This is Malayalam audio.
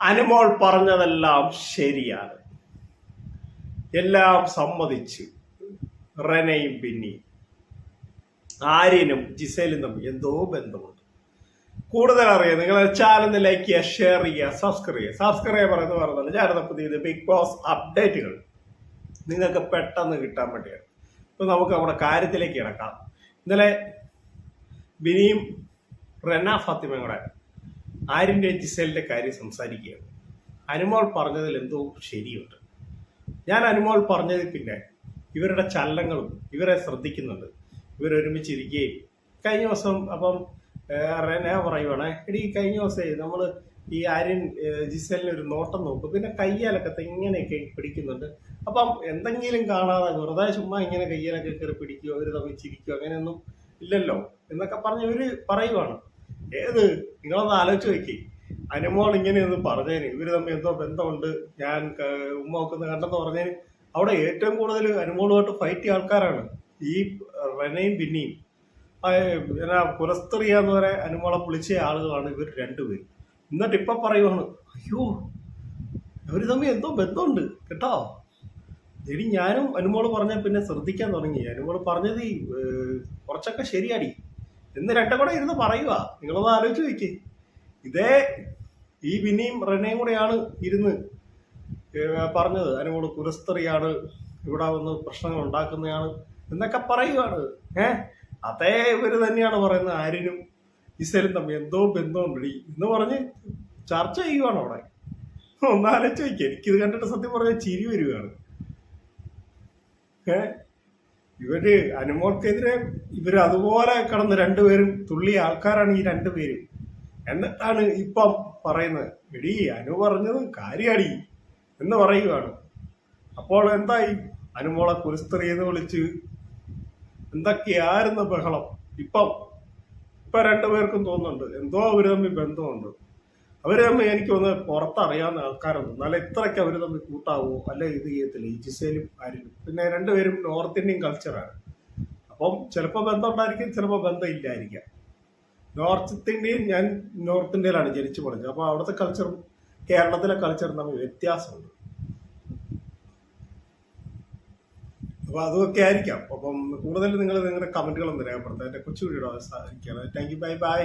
അനുമോൾ പറഞ്ഞതെല്ലാം ശരിയാണ്. എല്ലാം സമ്മതിച്ച് റെനയും പിന്നി ആര്യനും ജിസേലും തമ്മിൽ എന്തോ ബന്ധമുണ്ട്. കൂടുതൽ അറിയാം. നിങ്ങൾ ചാനൽ ലൈക്ക് ചെയ്യുക ഷെയർ ചെയ്യുക സബ്സ്ക്രൈബ് ചെയ്യുക. സബ്സ്ക്രൈബ് പറയുന്നത് പറഞ്ഞാൽ ഞാനിത് പുതിയത് ബിഗ് ബോസ് അപ്ഡേറ്റുകൾ നിങ്ങൾക്ക് പെട്ടെന്ന് കിട്ടാൻ വേണ്ടിയാണ്. ഇപ്പൊ നമുക്ക് നമ്മുടെ കാര്യത്തിലേക്ക് ഇറക്കാം ഇന്നലെ ബിനിയും റെന ഫാത്തിമയും കൂടെ ആര്യന്റെ ജിസേലിന്റെ കാര്യം സംസാരിക്കുകയാണ്. അനുമോൾ പറഞ്ഞതിൽ എന്തോ ശരിയുണ്ട്. ഞാൻ അനുമോൾ പറഞ്ഞതിൽ പിന്നെ ഇവരുടെ ചലനങ്ങളും ഇവരെ ശ്രദ്ധിക്കുന്നുണ്ട്. ഇവരൊരുമിച്ചിരിക്കുകയും കഴിഞ്ഞ ദിവസം അപ്പം റെന പറയുവാണേ എടി കഴിഞ്ഞ ദിവസമേ നമ്മൾ ഈ ആര്യൻ ജിസലിന് ഒരു നോട്ടം നോക്കും. പിന്നെ കയ്യാലൊക്കെ ഇങ്ങനെയൊക്കെ പിടിക്കുന്നുണ്ട്. അപ്പം എന്തെങ്കിലും കാണാതെ വെറുതെ ചുമ്മാ ഇങ്ങനെ കയ്യാലൊക്കെ കയറി പിടിക്കുകയോ അവർ തമ്മിൽ ചിരിക്കുകയോ അങ്ങനെയൊന്നും ഇല്ലല്ലോ എന്നൊക്കെ പറഞ്ഞ് ഇവർ പറയുവാണ്. ഏത്? നിങ്ങളൊന്ന് ആലോചിച്ച് നോക്കി. അനുമോൾ ഇങ്ങനെയൊന്ന് പറഞ്ഞേന്. ഇവർ തമ്മിൽ എന്തോ ബന്ധമുണ്ട്. ഞാൻ ഉമ്മ ഒക്കെ കണ്ടെന്ന് പറഞ്ഞേന്. അവിടെ ഏറ്റവും കൂടുതൽ അനുമോളുമായിട്ട് ഫൈറ്റ് ചെയ്യുന്ന ആൾക്കാരാണ് ഈ റെനയും പിന്നെയും. എന്നാ എന്നാ എന്ന് വരെ അനുമോളെ പൊളിച്ച ആളുകളാണ് ഇവർ രണ്ടുപേരും. എന്നിട്ട് ഇപ്പൊ പറയുവാണ് അയ്യോ അവർ തമ്മിൽ എന്തോ ബന്ധമുണ്ട് കേട്ടോ. എടി ഞാനും അനുമോൾ പറഞ്ഞ പിന്നെ ശ്രദ്ധിക്കാൻ തുടങ്ങി. അനുമോൾ പറഞ്ഞത് കുറച്ചൊക്കെ ശരിയാടി. എന്ന് രണ്ടും കൂടെ ഇരുന്ന് പറയുക നിങ്ങളൊന്ന് ആലോചിച്ച് നോക്കി. ഇതേ ഈ പിന്നെയും റെനയും കൂടെയാണ് ഇരുന്ന് ഏഹ്, പറഞ്ഞത്. അതിനോട് കുലസ്ത്രീയാണ് ഇവിടെ വന്ന് പ്രശ്നങ്ങൾ ഉണ്ടാക്കുന്നതാണ് എന്നൊക്കെ പറയുവാണ്. ഏ? അതേ ഇവർ തന്നെയാണ് പറയുന്നത്. ആര്യനും ഇസലും തമ്മിൽ എന്തോ ബന്ധമുണ്ടടി എന്ന് പറഞ്ഞ് ചർച്ച ചെയ്യുവാണ് അവിടെ. ഒന്നാലോചിച്ച് വയ്ക്കുക എനിക്കിത് കണ്ടിട്ട് സത്യം പറഞ്ഞാൽ ചിരി വരികയാണ് ഏ? ഇവർ അനുമോൾക്കെതിരെ ഇവർ അതുപോലെ കടന്ന് രണ്ടുപേരും തുള്ളി ആൾക്കാരാണ് ഈ രണ്ടുപേരും. എന്നിട്ടാണ് ഇപ്പം പറയുന്നത് എടി അനു പറഞ്ഞത് കാര്യാടി എന്ന് പറയുകയാണ് അപ്പോൾ എന്തായി? അനുമോളെ കുരുസ്ത്രീ എന്ന് വിളിച്ച് എന്തൊക്കെയായിരുന്നു ബഹളം? ഇപ്പം ഇപ്പൊ രണ്ടുപേർക്കും തോന്നുന്നുണ്ട്. എന്തോ അവർ തമ്മിൽ ബന്ധമുണ്ട്. അവർ തമ്മിൽ എനിക്ക് ഒന്ന് പുറത്തറിയാവുന്ന ആൾക്കാരൊന്നും എന്നാലും ഇത്രയ്ക്ക് അവർ തമ്മിൽ കൂട്ടാവോ? അല്ല ഇത് ചെയ്യത്തില്ല? ഈ ആരും പിന്നെ രണ്ടുപേരും നോർത്ത് ഇന്ത്യൻ കൾച്ചറാണ് അപ്പം ചിലപ്പോൾ ബന്ധം ഉണ്ടായിരിക്കും ചിലപ്പോൾ ബന്ധം ഇല്ലായിരിക്കാം നോർത്ത് ഇന്ത്യയിൽ ഞാൻ നോർത്ത് ഇന്ത്യയിലാണ് ജനിച്ചു പഠിച്ചത്. അപ്പോൾ അവിടുത്തെ കൾച്ചറും കേരളത്തിലെ കൾച്ചറും തമ്മിൽ വ്യത്യാസമുണ്ട്. അപ്പോൾ അതൊക്കെ ആയിരിക്കാം. അപ്പം കൂടുതൽ നിങ്ങൾ നിങ്ങളുടെ കമന്റുകളൊന്നും രേഖപ്പെടുത്താം എന്റെ കൊച്ചു വീഡിയോ അവസാനിക്കുകയാണ് താങ്ക് യു ബൈ ബൈ